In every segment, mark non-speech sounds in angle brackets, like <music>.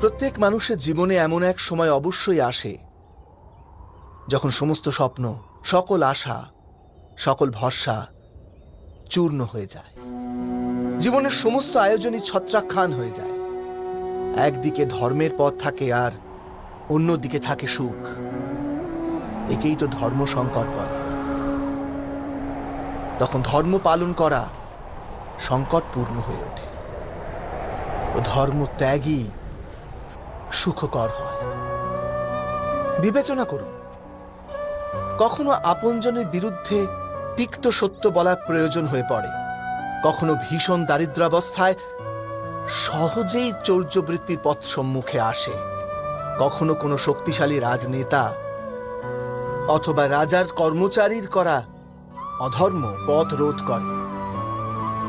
প্রত্যেক মানুষের জীবনে এমন এক সময় অবশ্যই আসে, যখন সমস্ত স্বপ্ন, সকল আশা, সকল ভরসা চূর্ণ হয়ে যায়। জীবনের সমস্ত আয়োজনই ছত্রাক্ষান হয়ে যায়। একদিকে ধর্মের পথ থাকে আর অন্যদিকে থাকে সুখ। একেই তো ধর্ম সংকট বলে। তখন ধর্ম পালন করা সংকটপূর্ণ হয়ে ওঠে। ও ধর্ম ত্যাগই সুখকর হয়। বিবেচনা করুন, কখনো আপনজনের বিরুদ্ধে তিক্ত সত্য বলা প্রয়োজন হয়ে পড়ে। কখনো ভীষণ দারিদ্রাবস্থায় সহজেই চৌর্যবৃত্তির পথ সম্মুখে আসে। কখনো কোনো শক্তিশালী রাজনেতা অথবা রাজার কর্মচারীর করা অধর্ম পথ রোধ করে।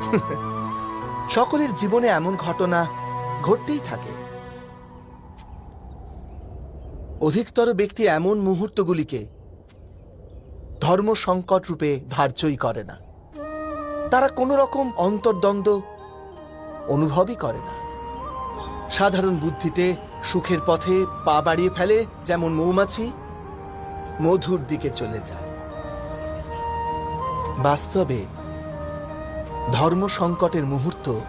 <laughs> সকলের জীবনে এমন ঘটনা ঘটতেই থাকে। অধিকতর ব্যক্তি এমন মুহূর্তগুলিকে ধর্ম সংকট রূপে ধার্যই করে না। তারা কোনো রকম অন্তর্দ্বন্দ্ব অনুভবই করে না। সাধারণ বুদ্ধিতে সুখের পথে পা বাড়িয়ে ফেলে যেমন মৌমাছি, মধুর দিকে চলে যায়। বাস্তবে ধর্ম সংকটের মুহূর্ত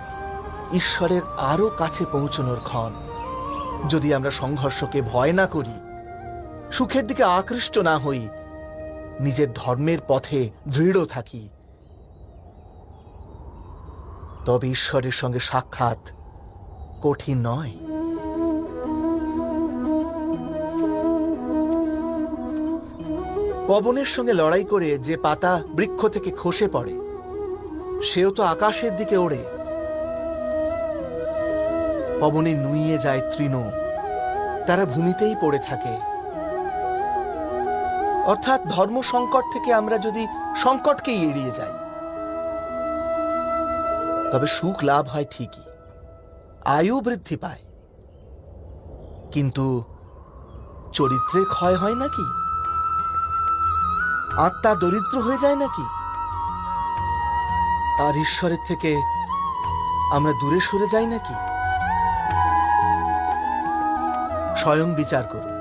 ঈশ্বরের আরও কাছে পৌঁছনোর ক্ষণ। যদি আমরা সংঘর্ষকে ভয় না করি, সুখের দিকে আকৃষ্ট না হই, নিজের ধর্মের পথে দৃঢ় থাকি। তবে ঈশ্বরের সঙ্গে সাক্ষাৎ কঠিন নয়। পবনের সঙ্গে লড়াই করে যে পাতা বৃক্ষ থেকে খসে পড়ে, সেও তো আকাশের দিকে ওড়ে। পবনে নুইয়ে যায় তৃণ। তারা ভূমিতেই পড়ে থাকে। অর্থাৎ ধর্ম সংকট থেকে আমরা যদি সংকটকেই এড়িয়ে যাই, তবে সুখ লাভ হয় ঠিকই, আয়ু বৃদ্ধি পায়। কিন্তু চরিত্রে ক্ষয় হয় নাকি? আত্মা দরিদ্র হয়ে যায় নাকি? আর ঈশ্বরের থেকে আমরা দূরে সরে যাই নাকি? স্বয়ং বিচার করুন।